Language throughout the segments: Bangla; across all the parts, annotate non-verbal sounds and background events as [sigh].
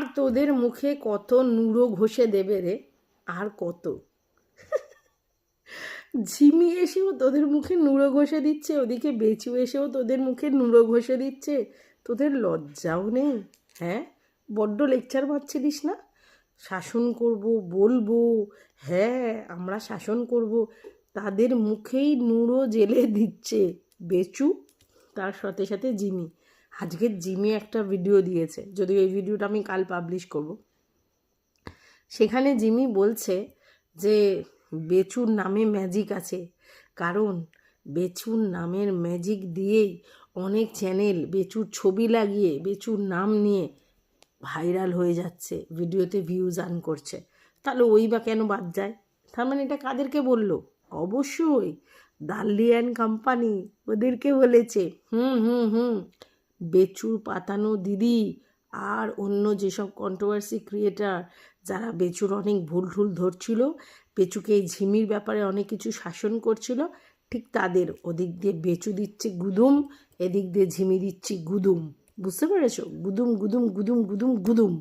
আর তোদের মুখে কত নুড়ো ঘষে দেবে রে? আর কত? ঝিমি এসেও তোদের মুখে নুড়ো ঘষে দিচ্ছে, ওদিকে বেচু এসেও তোদের মুখে নুড়ো ঘষে দিচ্ছে। তোদের লজ্জাও নেই হ্যাঁ? বড্ড লেকচার পাচ্ছিলিস না? শাসন করব, বলব হ্যাঁ আমরা শাসন করব। তাদের মুখেই নুড়ো জেলে দিচ্ছে বেচু, তার সাথে সাথে জিমি আজকে জিমি একটা ভিডিও দিয়েছে, যদিও এই ভিডিওটা আমি কাল পাবলিশ করব। সেখানে জিমি বলছে যে, বেচুর নামে ম্যাজিক আছে, কারণ বেচুর নামের ম্যাজিক দিয়েই অনেক চ্যানেল বেচুর ছবি লাগিয়ে, বেচুর নাম নিয়ে ভাইরাল হয়ে যাচ্ছে ভিডিওতে ভিউজ আর্ন করছে। তাহলে ওই বা কেন বাদ যায়? তার মানে এটা কাদেরকে বলল? অবশ্যই দাল্লি অ্যান্ড কোম্পানি ওদেরকে বলেছে। হুম হুম হুম। বেচুর পাতানো দিদি আর অন্য যেসব কন্ট্রোভার্সি ক্রিয়েটার যারা বেচুর অনেক ভুল ঢুল ধরছিল, বেচুকে এই ঝিমির ব্যাপারে অনেক কিছু শাসন করছিল, ঠিক তাদের ওদিক দিয়ে বেচু দিচ্ছে গুদুম, এদিক দিয়ে ঝিমি দিচ্ছি গুদুম। বুঝতে পেরেছ? গুদুম গুদুম গুদুম গুদুম গুদুম।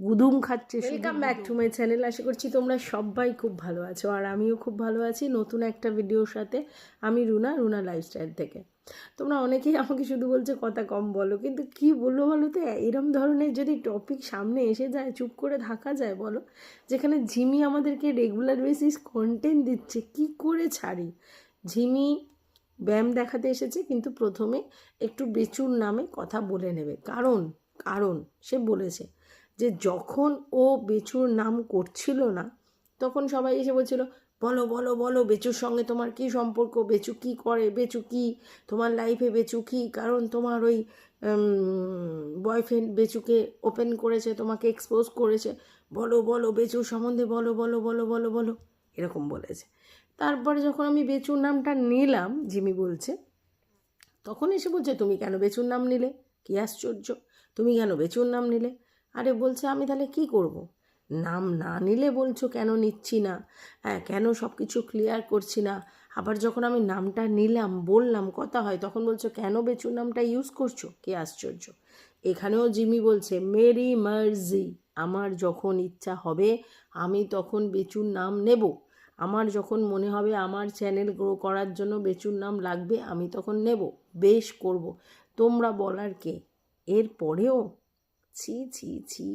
গুদুম খাচ্ছে welcome back to my channel আশা করছি তোমরা সবাই খুব ভালো আছো আর আমিও খুব ভালো আছি নতুন একটা ভিডিওর সাথে। আমি রুনা রুনা লাইফস্টাইল থেকে। তোমরা অনেকেই আমাকে শুধু বলছে কথা কম বলো। কিন্তু কি বলব বলো তো? এরম ধরনের যদি টপিক সামনে এসে যায় চুপ করে থাকা যায় বলো যেখানে ঝিমি আমাদেরকে রেগুলার বেসিস কন্টেন্ট দিচ্ছে কি করে ছাড়ি? ঝিমি ব্যায়াম দেখাতে এসেছে কিন্তু প্রথমে একটু বেচুর নামে কথা বলে নেবে। কারণ কারণ সে বলেছে যে যখন ও বেচুর নাম করছিল না, তখন সবাই এসে বলছিল, বলো বলো বলো, বেচুর সঙ্গে তোমার কি সম্পর্ক? বেচু কি করে? বেচু কি? তোমার লাইফে বেচু কি? কারণ তোমার ওই বয়ফ্রেন্ড বেচুকে ওপেন করেছে, তোমাকে এক্সপোজ করেছে। বলো বলো, বেচুর সম্বন্ধে বলো বলো বলো বলো বলো। এরকম বলেছে। তারপরে যখন আমি বেচুর নামটা নিলাম, জিমি বলছে, তখন এসে বলছে, তুমি কেন বেচুর নাম নিলে? কী আশ্চর্য! তুমি কেন বেচুর নাম নিলে? আরে বলছে, আমি তাহলে কি করব। নাম না নিলে বলছো কেন নিচ্ছি না? হ্যাঁ কেন সব কিছু ক্লিয়ার করছি না? আবার যখন আমি নামটা নিলাম, বললাম, কথা হয়, তখন বলছো, কেন বেচুর নামটা ইউজ করছ? কে আশ্চর্য? এখানেও জিমি বলছে, মেরি মার্জি, আমার যখন ইচ্ছা হবে, আমি তখন বেচুর নাম নেব। আমার যখন মনে হবে আমার চ্যানেল গ্রো করার জন্য বেচুর নাম লাগবে, আমি তখন নেব, বেশ করব। তোমরা বলার কে? এর পরেও ছি ছি ছি।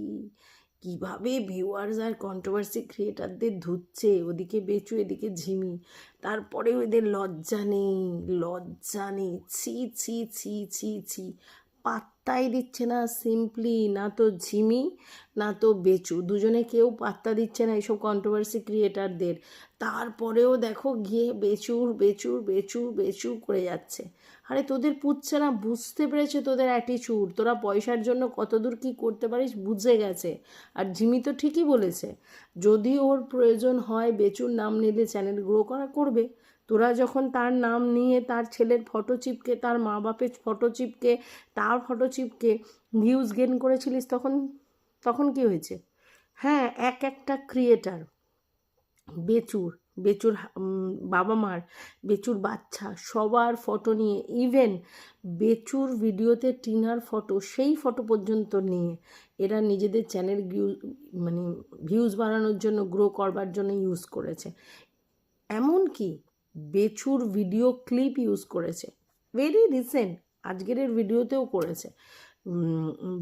কীভাবে ভিউয়ার্স আর কন্ট্রোভার্সি ক্রিয়েটারদের ধুচ্ছে? ওদিকে বেচু, এদিকে ঝিমি। তারপরেও ওদের লজ্জা নেই লজ্জা নেই। ছি ছি ছি ছি ছি। পাত্তাই দিচ্ছে না সিম্পলি না তো ঝিমি, না তো বেচু। দুজনে কেউ পাত্তা দিচ্ছে না এইসব কন্ট্রোভার্সি ক্রিয়েটারদের তারপরেও দেখো গিয়ে বেচুর বেচুর বেচুর বেচু করে যাচ্ছে। আরে তোদের পুচ্ছে না, বুঝতে পেরেছে তোদের অ্যাটিচিউড তোরা পয়সার জন্য কতদূর কী করতে পারিস বুঝে গেছে। আর ঝিমি তো ঠিকই বলেছে, যদি ওর প্রয়োজন হয় বেচুর নাম নিলে চ্যানেল গ্রো করা করবে। তোরা যখন তার নাম নিয়ে তার ছেলের ফটো চিপকে তার মা বাপের ফটো চিপকে তার ফটো চিপকে ভিউজ গেন করেছিলিস তখন তখন কি হয়েছে? হ্যাঁ এক একটা ক্রিয়েটার বেচুর বেচুর বাবা মার, বেচুর বাচ্চা, সবার ফটো নিয়ে ইভেন বেচুর ভিডিওতে টিনার ফটো সেই ফটো পর্যন্ত নিয়ে এরা নিজেদের চ্যানেল মানে ভিউজ বাড়ানোর জন্য গ্রো করবার জন্য ইউজ করেছে। এমনকি বেচুর ভিডিও ক্লিপ ইউজ করেছে। ভেরি রিসেন্ট আজকের ভিডিওতেও করেছে।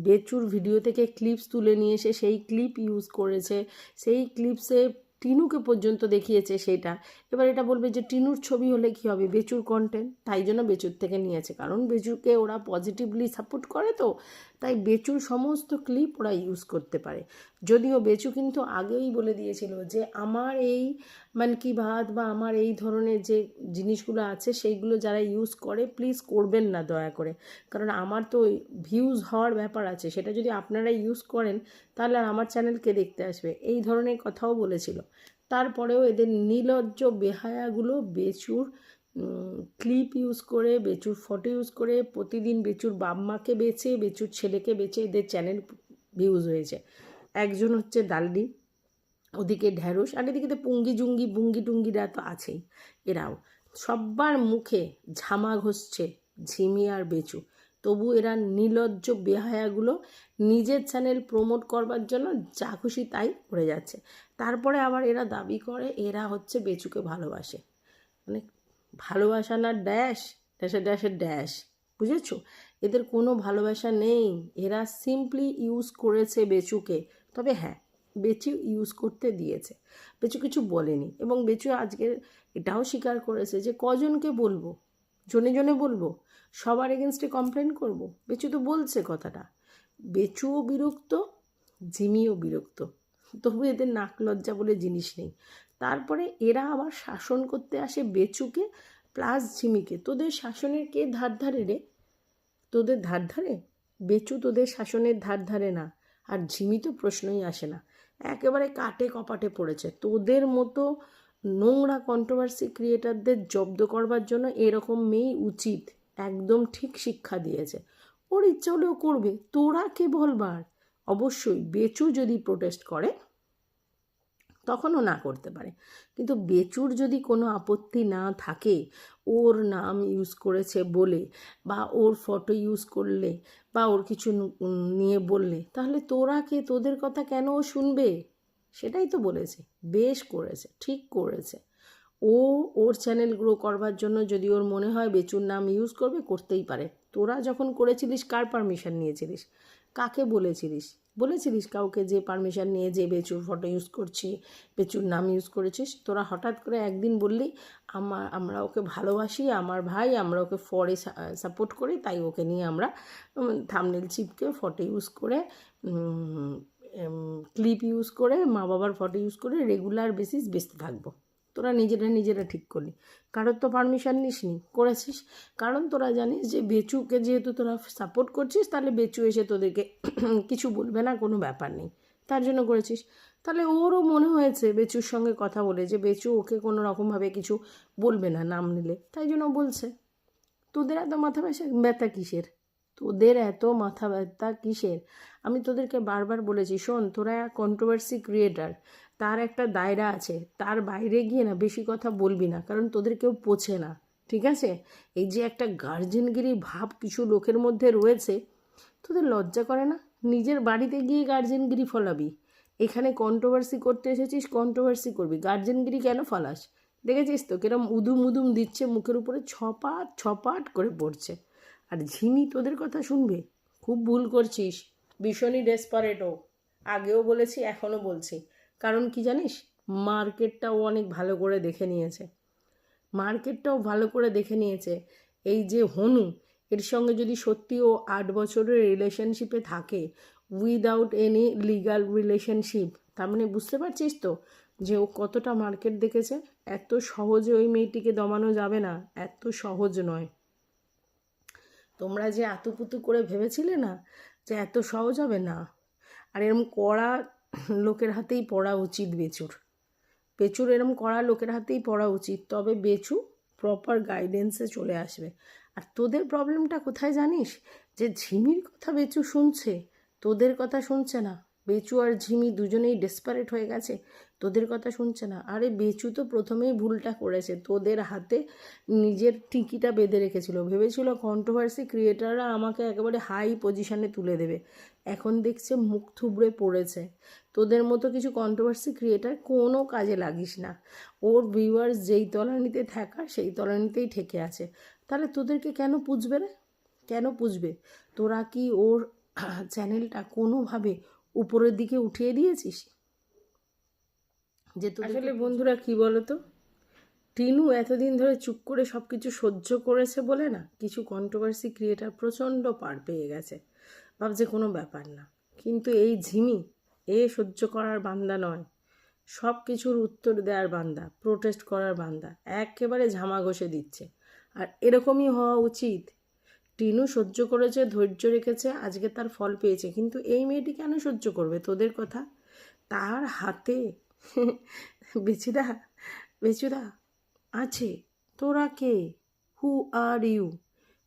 বেচুর ভিডিও থেকে ক্লিপস তুলে নিয়ে এসে সেই ক্লিপ ইউজ করেছে। সেই ক্লিপসে টিনুকে পর্যন্ত দেখিয়েছে সেটা এবার এটা বলবে যে, টিনুর ছবি হলে কী হবে? বেচুর কন্টেন্ট তাই জন্য বেচুর থেকে নিয়েছে। কারণ বেচুকে ওরা পজিটিভলি সাপোর্ট করে তো, তাই বেচুর সমস্ত ক্লিপ ওরা ইউজ করতে পারে। যদিও বেচু কিন্তু আগেই বলে দিয়েছিল যে, আমার এই মান কি ভাত বা আমার এই ধরনের যে জিনিসগুলো আছে, সেইগুলো যারা ইউজ করে প্লিজ করবেন না দয়া করে। কারণ আমার তো ভিউজ হওয়ার ব্যাপার আছে, সেটা যদি আপনারা ইউজ করেন, তাহলে আর আমার চ্যানেলকে দেখতে আসবে। এই ধরনের কথাও বলেছিল। তারপরেও এদের নির্লজ্জ বেহায়াগুলো বেচুর ক্লিপ ইউজ করে, বেচুর ফটো ইউজ করে, প্রতিদিন বেচুর বাম্মাকে বেচে, বেচুর ছেলেকে বেচে এদের চ্যানেল ভিউজ হয়েছে। একজন হচ্ছে ডালডি। ওদিকে ঢ্যাঁড়স আর এদিকে তো পুঙ্গি জুঙ্গি বুঙ্গি টুঙ্গিরা তো আছেই। এরাও সব্বার মুখে ঝামা ঘষছে ঝিমি আর বেচু। তবু এরা নির্লজ্জ বেহায়াগুলো নিজের চ্যানেল প্রমোট করবার জন্য যা খুশি তাই করে যাচ্ছে। তারপরে আবার এরা দাবি করে এরা হচ্ছে বেচুকে ভালোবাসে। মানে ভালোবাসা না ড্যাশ ড্যাশে ড্যাশে ড্যাশ বুঝেছ? এদের কোনো ভালোবাসা নেই। এরা সিম্পলি ইউজ করেছে বেচুকে। তবে হ্যাঁ বেচু ইউজ করতে দিয়েছে। বেচু কিছু বলেনি এবং বেচু আজকে এটাও স্বীকার করেছে যে কজনকে বলব? জনে জনে বলব? সবার এগেনস্টে কমপ্লেন করব? বেচু তো বলছে কথাটা। বেচুও বিরক্ত, জিমিও বিরক্ত। তবু এদের নাক লজ্জা বলে জিনিস নেই। তারপরে এরা আবার শাসন করতে আসে বেচুকে প্লাস ঝিমিকে তোদের শাসনের কে ধার ধারে রে? তোদের ধার ধারে? বেচু তোদের শাসনের ধার ধারে না। আর ঝিমি তো প্রশ্নই আসে না। একেবারে কাটে কপাটে পড়েছে। তোদের মতো নোংরা কন্ট্রোভার্সি ক্রিয়েটারদের জব্দ করবার জন্য এরকম মেয়েই উচিত। একদম ঠিক শিক্ষা দিয়েছে। ওর ইচ্ছা হলেও করবে। তোরা কে বলবার? অবশ্যই বেচু যদি প্রোটেস্ট করে তখনও না করতে পারে। কিন্তু বেচুর যদি কোনো আপত্তি না থাকে, ওর নাম ইউজ করেছে বলে বা ওর ফটো ইউজ করলে বা ওর কিছু নিয়ে বললে, তাহলে তোরা কে, তোদের কথা কেন ও শুনবে? সেটাই তো বলেছে। বেশ করেছে, ঠিক করেছে। ও ওর চ্যানেল গ্রো করবার জন্য যদি ওর মনে হয় বেচুর নাম ইউজ করবে, করতেই পারে। তোরা যখন করেছিলিস, কার পারমিশন নিয়েছিলিস? কাকে বলেছিলিস? বলেছিলিস কাউকে যে পারমিশন নিয়ে যে বেচুর ফটো ইউজ করছি, বেচুর নাম ইউজ করেছিস? তোরা হঠাৎ করে একদিন বললি আমার আমরা ওকে ভালোবাসি, আমার ভাই, আমরা ওকে ফরে সাপোর্ট করি, তাই ওকে নিয়ে আমরা থামনেল চিপকে ফটো ইউজ করে ক্লিপ ইউজ করে মা বাবার ফটো ইউজ করে রেগুলার বেসিস বেচতে থাকব। তোরা নিজেরা নিজেরা ঠিক করলি। কারোর তো পারমিশন নিসনি, করেছিস? কারণ তোরা জানিস যে বেচুকে যেহেতু তোরা সাপোর্ট করছিস, তাহলে বেচু এসে তোদেরকে [clears throat] কিছু বলবে না, কোনো ব্যাপার নেই। তার জন্য করেছিস। তাহলে ওরও মনে হয়েছে বেচুর সঙ্গে কথা বলে যে বেচু ওকে কোনো রকমভাবে কিছু বলবে না, নাম নিলে। তাই জন্য বলছে। তোদের এত মাথা ব্যথা ব্যথা কিসের? তোদের এত মাথা ব্যথা কিসের? আমি তোদেরকে বারবার বলেছি, শোন, তোরা কন্ট্রোভার্সি ক্রিয়েটার তার একটা দায়রা আছে, তার বাইরে গিয়ে না বেশি কথা বলবি না, কারণ তোদের কেউ পোছে না, ঠিক আছে? এই যে একটা গার্জেনগিরি ভাব কিছু লোকের মধ্যে রয়েছে, তোদের লজ্জা করে না? নিজের বাড়িতে গিয়ে গার্জেনগিরি ফলাবি। এখানে কন্ট্রোভার্সি করতে এসেছিস কন্ট্রোভার্সি করবি। গার্জেনগিরি কেন ফলাস? দেখেছিস তো, কিরম উদুম উদুম দিচ্ছে, মুখের উপরে ছপাট ছপাট করে পড়ছে। আর ঝিমি তোদের কথা শুনবে? খুব ভুল করছিস। ভীষণই ডেসপারেটও আগেও বলেছি, এখনও বলছি। কারণ কি জানিস? মার্কেটটাও অনেক ভালো করে দেখে নিয়েছে। মার্কেটটাও ভালো করে দেখে নিয়েছে। এই যে হনু, এর সঙ্গে যদি সত্যি ও আট বছরের রিলেশনশিপে থাকে উইদাউট এনি লিগাল রিলেশনশিপ তার মানে বুঝতে পারছিস তো যে ও কতটা মার্কেট দেখেছে? এত সহজে ওই মেয়েটিকে দমানো যাবে না, এত সহজ নয়। তোমরা যে আতুপুতু করে ভেবেছিলে না যে এত সহজ হবে না? আর এরম কড়া লোকের হাতেই পড়া উচিত বেচুর। বেচুর এরম কড়া লোকের হাতেই পড়া উচিত, তবে বেচু প্রপার গাইডেন্সে চলে আসবে। আর তোদের প্রবলেমটা কোথায় জানিস? যে ঝিমির কথা বেচু শুনছে, তোদের কথা শুনছে না। বেচু আর ঝিমি দুজনেই ডেসপারেট হয়ে গেছে তোদের কথা শুনছে না। আরে বেচু তো প্রথমেই ভুলটা করেছে। তোদের হাতে নিজের টিকিটা বেঁধে রেখেছিল। ভেবেছিল কন্ট্রোভার্সি ক্রিয়েটাররা আমাকে একেবারে হাই পজিশনে তুলে দেবে। এখন দেখছে মুখ থুবড়ে পড়েছে। তোদের মতো কিছু কন্ট্রোভার্সি ক্রিয়েটার কোনো কাজে লাগিস না। ওর ভিউয়ার্স যেই তলানিতে থাকা, সেই তলানিতেই ঠেকে আছে। তাহলে তোদেরকে কেন পুজবে রে? কেন পুজবে? তোরা কি ওর চ্যানেলটা কোনোভাবে উপরের দিকে উঠিয়ে দিয়েছিস? যে আসলে বন্ধুরা কি বলো তো টিনু এতদিন ধরে চুপ করে সব কিছু সহ্য করেছে বলে না, কিছু কন্ট্রোভার্সি ক্রিয়েটার প্রচণ্ড পার পেয়ে গেছে। ভাবছে কোনো ব্যাপার না। কিন্তু এই ঝিমি, এ সহ্য করার বান্দা নয়। সব কিছুর উত্তর দেওয়ার বান্দা প্রোটেস্ট করার বান্দা, একেবারে ঝামা ঘষে দিচ্ছে। আর এরকমই হওয়া উচিত। টিনু সহ্য করেছে, ধৈর্য রেখেছে, আজকে তার ফল পেয়েছে। কিন্তু এই মেয়েটি কেন সহ্য করবে? তোদের কথা? তার হাতে [laughs] বেচুদা বেচুদা, আছে, তোরা কে? হু আর ইউ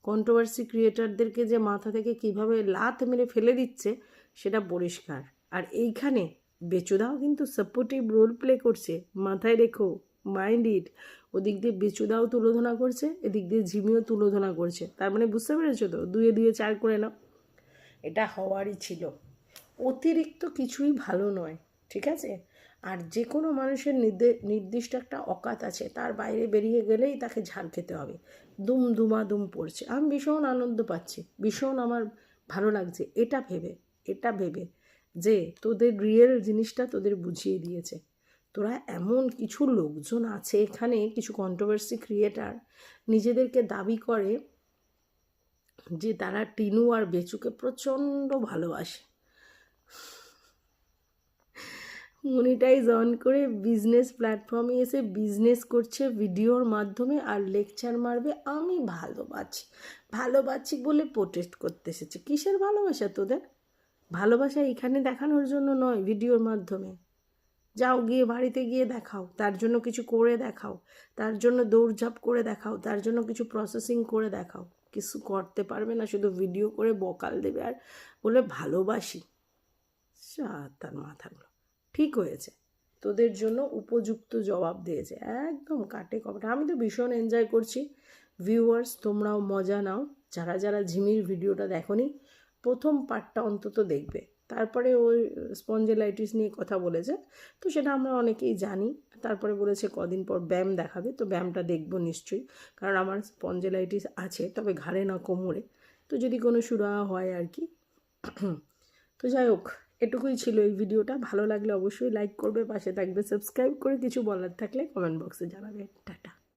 কন্ট্রোভার্সি ক্রিয়েটারদেরকে যে মাথা থেকে কীভাবে লাত মেরে ফেলে দিচ্ছে, সেটা পরিষ্কার। আর এইখানে বেচুদাও কিন্তু সাপোর্টিভ রোল প্লে করছে। মাথায় রেখো মাইন্ড ইট ওদিক দিয়ে বেচুদাও তুলোধনা করছে, এদিক দিয়ে ঝিমিও তুলোধনা করছে। তার মানে বুঝতে পেরেছ তো? দুয়ে দুয়ে চার করে নাও। এটা হওয়ারই ছিল। অতিরিক্ত কিছুই ভালো নয়, ঠিক আছে? আর যে কোনো মানুষের নির্দে- নির্দিষ্ট একটা অকাত আছে, তার বাইরে বেরিয়ে গেলেই তাকে ঝাড় খেতে হবে। দুম দুমা দুম পড়ছে। আমি ভীষণ আনন্দ পাচ্ছি, ভীষণ আমার ভালো লাগছে। এটা ভেবে এটা ভেবে যে তোদের রিয়েল জিনিসটা তোদের বুঝিয়ে দিয়েছে। তোরা এমন কিছু লোকজন আছে এখানে, কিছু কন্ট্রোভার্সি ক্রিয়েটার নিজেদেরকে দাবি করে যে তারা টিনু আর বেচুকে প্রচণ্ড ভালোবাসে। মনিটাইজ অন করে বিজনেস প্ল্যাটফর্মে এসে বিজনেস করছে ভিডিওর মাধ্যমে আর লেকচার মারবে, আমি ভালোবাসি। ভালোবাসি বলে প্রোটেস্ট করতে এসেছে। কিসের ভালোবাসা তোদের? ভালোবাসা এখানে দেখানোর জন্য নয় ভিডিওর মাধ্যমে। যাও গিয়ে বাড়িতে গিয়ে দেখাও, তার জন্য কিছু করে দেখাও, তার জন্য দৌড়ঝাঁপ করে দেখাও, তার জন্য কিছু প্রসেসিং করে দেখাও। কিছু করতে পারবে না, শুধু ভিডিও করে বকাল দেবে আর বলে ভালোবাসি। তার মাথাগুলো। ঠিক হয়েছে। তোদের জন্য উপযুক্ত জবাব দিয়েছে। একদম কাটে কপটা। আমি তো ভীষণ এনজয় করছি। ভিউয়ার্স তোমরাও মজা নাও। যারা যারা ঝিমির ভিডিওটা দেখোনি, প্রথম পার্টটা অন্তত দেখবে। তারপরে ওই স্পঞ্জেলাইটিস নিয়ে কথা বলেছে। তো সেটা আমরা অনেকেই জানি। তারপরে বলেছে কদিন পর ব্যায়াম দেখাবে। তো ব্যায়ামটা দেখব নিশ্চয়ই। কারণ আমার স্পঞ্জেলাইটিস আছে, তবে ঘাড়ে না কোমরে। তো যদি কোনো সুরাহা হয় আর কি। তো যাই হোক এটুকুই ছিল এই ভিডিওটা। ভালো লাগলে অবশ্যই লাইক করবে, পাশে থাকবে। সাবস্ক্রাইব করে কিছু বলার থাকলে কমেন্ট বক্সে জানাবে। টাটা।